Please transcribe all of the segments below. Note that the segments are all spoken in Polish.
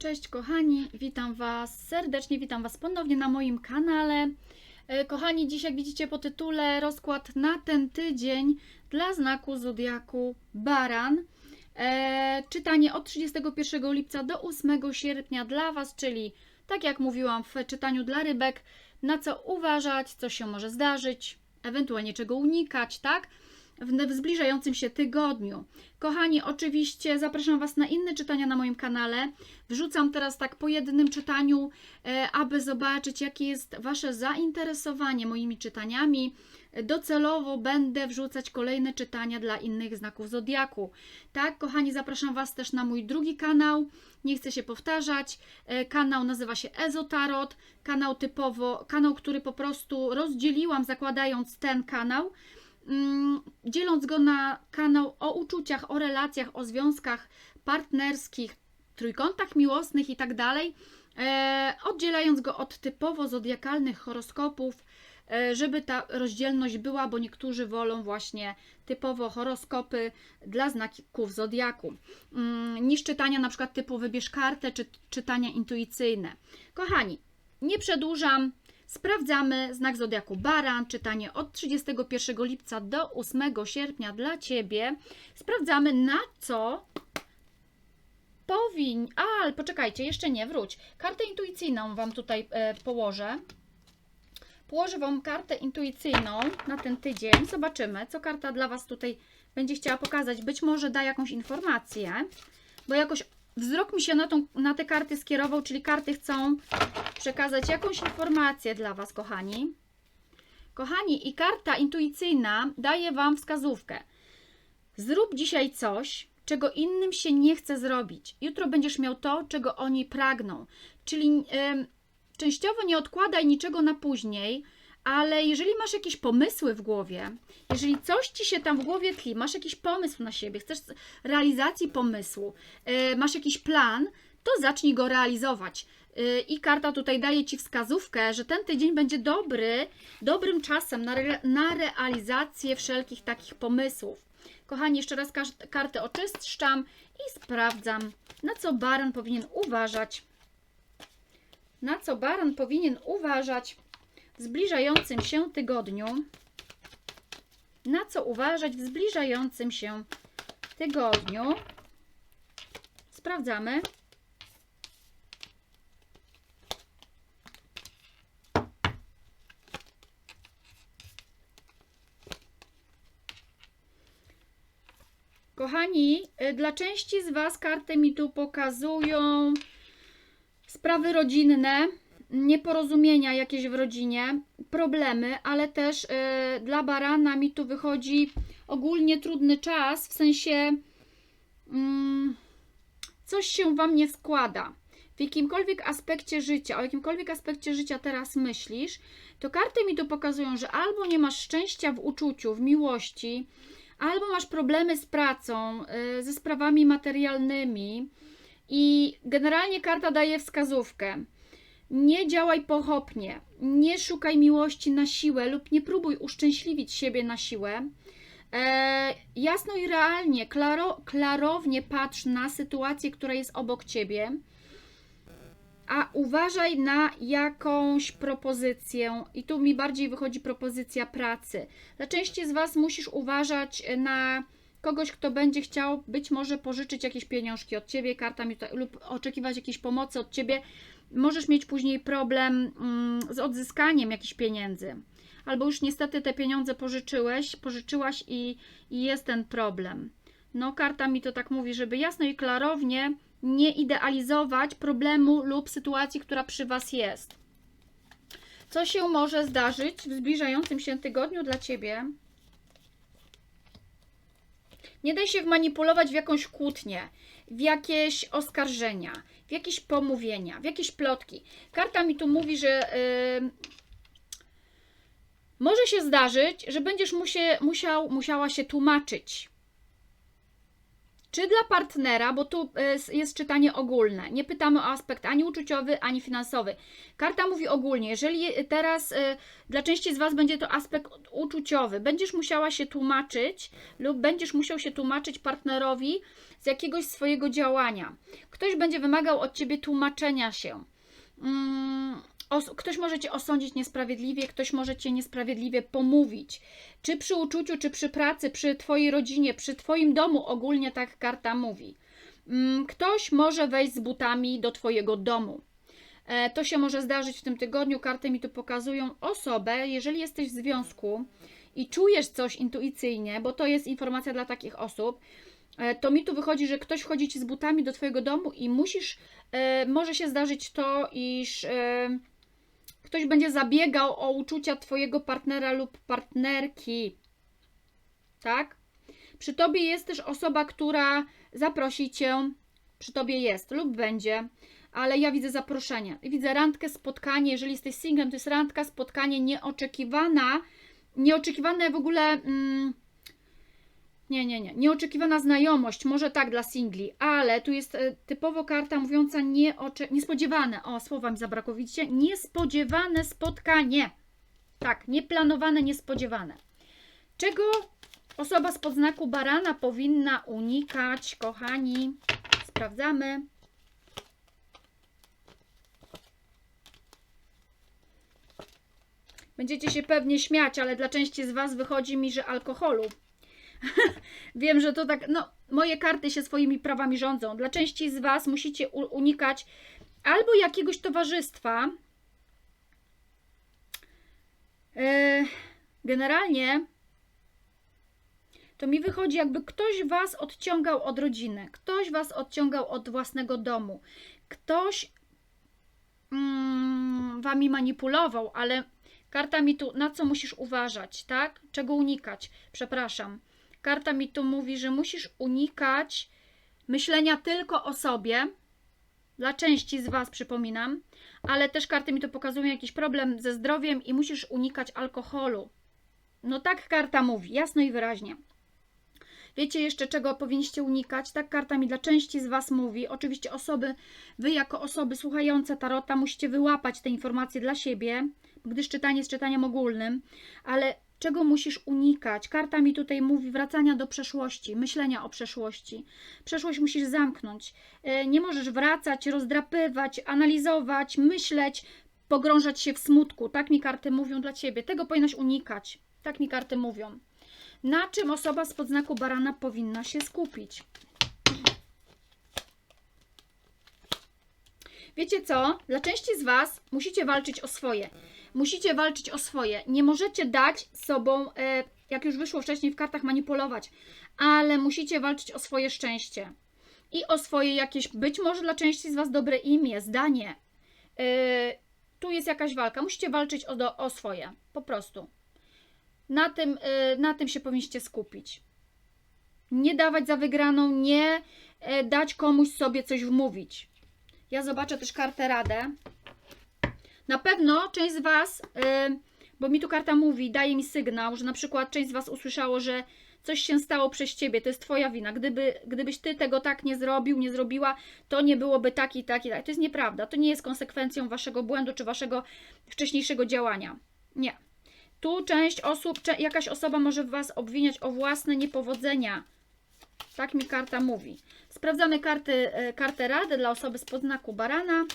Cześć kochani, witam Was serdecznie, witam Was ponownie na moim kanale. E, Kochani, dziś jak widzicie po tytule rozkład na ten tydzień dla znaku Zodiaku Baran. E, czytanie od 31 lipca do 8 sierpnia dla Was, czyli tak jak mówiłam w czytaniu dla rybek, na co uważać, co się może zdarzyć, ewentualnie czego unikać, tak? W, zbliżającym się tygodniu. Kochani, oczywiście zapraszam Was na inne czytania na moim kanale. Wrzucam teraz tak po jednym czytaniu, e, aby zobaczyć, jakie jest Wasze zainteresowanie moimi czytaniami. Docelowo będę wrzucać kolejne czytania dla innych znaków zodiaku. Tak, kochani, zapraszam Was też na mój drugi kanał. Nie chcę się powtarzać. E, Kanał nazywa się Ezotarot. Kanał typowo, kanał, który po prostu rozdzieliłam, zakładając ten kanał dzieląc go na kanał o uczuciach, o relacjach, o związkach partnerskich, trójkątach miłosnych i tak e, oddzielając go od typowo zodiakalnych horoskopów, e, żeby ta rozdzielność była, bo niektórzy wolą właśnie typowo horoskopy dla znaków zodiaku, mm, niż czytania na przykład typu wybierz kartę, czy czytania intuicyjne. Kochani, nie przedłużam, Sprawdzamy znak zodiaku Baran, czytanie od 31 lipca do 8 sierpnia dla Ciebie. Sprawdzamy na co powinien. A, ale poczekajcie, jeszcze nie, wróć. Kartę intuicyjną Wam tutaj e, położę. Położę Wam kartę intuicyjną na ten tydzień. Zobaczymy, co karta dla Was tutaj będzie chciała pokazać. Być może da jakąś informację, bo jakoś wzrok mi się na, tą, na te karty skierował, czyli karty chcą przekazać jakąś informację dla Was, kochani. Kochani, i karta intuicyjna daje Wam wskazówkę. Zrób dzisiaj coś, czego innym się nie chce zrobić. Jutro będziesz miał to, czego oni pragną. Czyli częściowo nie odkładaj niczego na później, ale jeżeli masz jakieś pomysły w głowie, jeżeli coś ci się tam w głowie tli, masz jakiś pomysł na siebie, chcesz realizacji pomysłu, e, masz jakiś plan, to zacznij go realizować. E, I karta tutaj daje ci wskazówkę, że ten tydzień będzie dobry, dobrym czasem na, re, na realizację wszelkich takich pomysłów. Kochani, jeszcze raz kar- kartę oczyszczam i sprawdzam, na co baran powinien uważać. Na co baran powinien uważać w zbliżającym się tygodniu. Na co uważać w zbliżającym się tygodniu? Sprawdzamy. Kochani, y, dla części z Was karty mi tu pokazują sprawy rodzinne, nieporozumienia jakieś w rodzinie, problemy, ale też y, dla barana mi tu wychodzi ogólnie trudny czas, w sensie mm, coś się Wam nie składa. W jakimkolwiek aspekcie życia, o jakimkolwiek aspekcie życia teraz myślisz, to karty mi tu pokazują, że albo nie masz szczęścia w uczuciu, w miłości, albo masz problemy z pracą, y, ze sprawami materialnymi i generalnie karta daje wskazówkę. Nie działaj pochopnie, nie szukaj miłości na siłę lub nie próbuj uszczęśliwić siebie na siłę. E, jasno i realnie, klaro, klarownie patrz na sytuację, która jest obok ciebie, a uważaj na jakąś propozycję. I tu mi bardziej wychodzi propozycja pracy. Dla części z Was musisz uważać na kogoś, kto będzie chciał być może pożyczyć jakieś pieniążki od ciebie, kartami lub oczekiwać jakiejś pomocy od ciebie możesz mieć później problem mm, z odzyskaniem jakichś pieniędzy. Albo już niestety te pieniądze pożyczyłeś, pożyczyłaś i, i jest ten problem. No, karta mi to tak mówi, żeby jasno i klarownie nie idealizować problemu lub sytuacji, która przy Was jest. Co się może zdarzyć w zbliżającym się tygodniu dla Ciebie? Nie daj się wmanipulować w jakąś kłótnię, w jakieś oskarżenia, w jakieś pomówienia, w jakieś plotki. Karta mi tu mówi, że yy, może się zdarzyć, że będziesz musie, musiał, musiała się tłumaczyć. Czy dla partnera, bo tu e, jest czytanie ogólne. Nie pytamy o aspekt ani uczuciowy, ani finansowy. Karta mówi ogólnie. Jeżeli je- teraz e, dla części z Was będzie to aspekt uczuciowy, będziesz musiała się tłumaczyć lub będziesz musiał się tłumaczyć partnerowi z jakiegoś swojego działania. Ktoś będzie wymagał od Ciebie tłumaczenia się. Mm, ktoś może Cię osądzić niesprawiedliwie, ktoś może Cię niesprawiedliwie pomówić. Czy przy uczuciu, czy przy pracy, przy Twojej rodzinie, przy Twoim domu, ogólnie tak karta mówi. Mm, Ktoś może wejść z butami do Twojego domu. E, To się może zdarzyć w tym tygodniu. Karty mi tu pokazują osobę, jeżeli jesteś w związku i czujesz coś intuicyjnie, bo to jest informacja dla takich osób, e, to mi tu wychodzi, że ktoś wchodzi ci z butami do Twojego domu i musisz, e, może się zdarzyć to, iż ktoś będzie zabiegał o uczucia Twojego partnera lub partnerki. Tak? Przy Tobie jest też osoba, która zaprosi Cię, przy Tobie jest lub będzie, ale ja widzę zaproszenie. Widzę randkę, spotkanie. Jeżeli jesteś singlem, to jest randka, spotkanie nieoczekiwana, nieoczekiwane w ogóle. Mm, nie, nie, nie. Nieoczekiwana znajomość, może tak dla singli, ale tu jest e, typowo karta mówiąca nieocze- niespodziewane. O, słowa mi zabrakło, widzicie? Niespodziewane spotkanie. Tak, nieplanowane, niespodziewane. Czego osoba z podznaku barana powinna unikać, kochani? Sprawdzamy. Będziecie się pewnie śmiać, ale dla części z Was wychodzi mi, że alkoholu. Wiem, że to tak. No, moje karty się swoimi prawami rządzą. Dla części z Was musicie unikać albo jakiegoś towarzystwa. Yy, generalnie to mi wychodzi, jakby ktoś Was odciągał od rodziny, ktoś Was odciągał od własnego domu, ktoś mm, Wami manipulował, ale karta mi tu, na co musisz uważać, tak? Czego unikać? Przepraszam. Karta mi tu mówi, że musisz unikać myślenia tylko o sobie. Dla części z Was przypominam, ale też karty mi tu pokazują jakiś problem ze zdrowiem i musisz unikać alkoholu. No tak karta mówi, jasno i wyraźnie. Wiecie jeszcze, czego powinniście unikać? Tak karta mi dla części z Was mówi. Oczywiście osoby, Wy jako osoby słuchające tarota musicie wyłapać te informacje dla siebie, gdyż czytanie jest czytaniem ogólnym, ale czego musisz unikać? Karta mi tutaj mówi wracania do przeszłości, myślenia o przeszłości. Przeszłość musisz zamknąć. E, Nie możesz wracać, rozdrapywać, analizować, myśleć, pogrążać się w smutku. Tak mi karty mówią dla Ciebie. Tego powinnaś unikać. Tak mi karty mówią. Na czym osoba z podznaku barana powinna się skupić? Wiecie co? Dla części z Was musicie walczyć o swoje. Musicie walczyć o swoje. Nie możecie dać sobą, e, jak już wyszło wcześniej w kartach, manipulować, ale musicie walczyć o swoje szczęście i o swoje jakieś, być może dla części z Was dobre imię, zdanie. E, tu jest jakaś walka. Musicie walczyć o, o swoje. Po prostu. Na tym, e, na tym się powinniście skupić. Nie dawać za wygraną, nie dać komuś sobie coś wmówić. Ja zobaczę też kartę radę. Na pewno część z Was, yy, bo mi tu karta mówi, daje mi sygnał, że na przykład część z Was usłyszało, że coś się stało przez Ciebie, to jest Twoja wina. Gdyby, gdybyś Ty tego tak nie zrobił, nie zrobiła, to nie byłoby tak i tak i tak. To jest nieprawda. To nie jest konsekwencją Waszego błędu czy Waszego wcześniejszego działania. Nie. Tu część osób, jakaś osoba może Was obwiniać o własne niepowodzenia. Tak mi karta mówi. Sprawdzamy karty, e, kartę rady dla osoby z podznaku barana.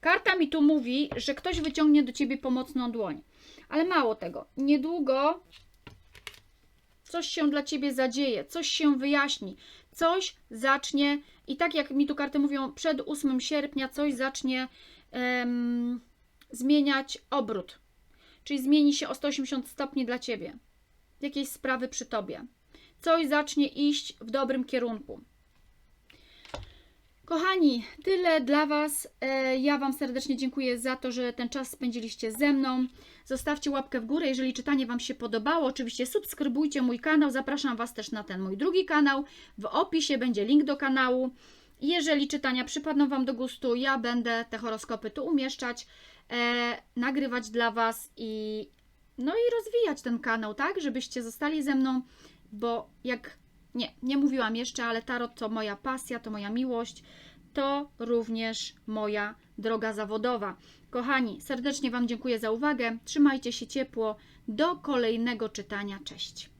Karta mi tu mówi, że ktoś wyciągnie do ciebie pomocną dłoń. Ale mało tego, niedługo coś się dla ciebie zadzieje, coś się wyjaśni, coś zacznie i tak jak mi tu karty mówią, przed 8 sierpnia coś zacznie em, zmieniać obrót. Czyli zmieni się o 180 stopni dla ciebie. Jakieś sprawy przy tobie. Coś zacznie iść w dobrym kierunku. Kochani, tyle dla Was. E, Ja Wam serdecznie dziękuję za to, że ten czas spędziliście ze mną. Zostawcie łapkę w górę, jeżeli czytanie Wam się podobało. Oczywiście subskrybujcie mój kanał. Zapraszam Was też na ten mój drugi kanał. W opisie będzie link do kanału. Jeżeli czytania przypadną Wam do gustu, ja będę te horoskopy tu umieszczać, e, nagrywać dla Was i no i rozwijać ten kanał, tak? Żebyście zostali ze mną, bo jak nie, nie mówiłam jeszcze, ale tarot to moja pasja, to moja miłość, to również moja droga zawodowa. Kochani, serdecznie Wam dziękuję za uwagę. Trzymajcie się ciepło. Do kolejnego czytania. Cześć.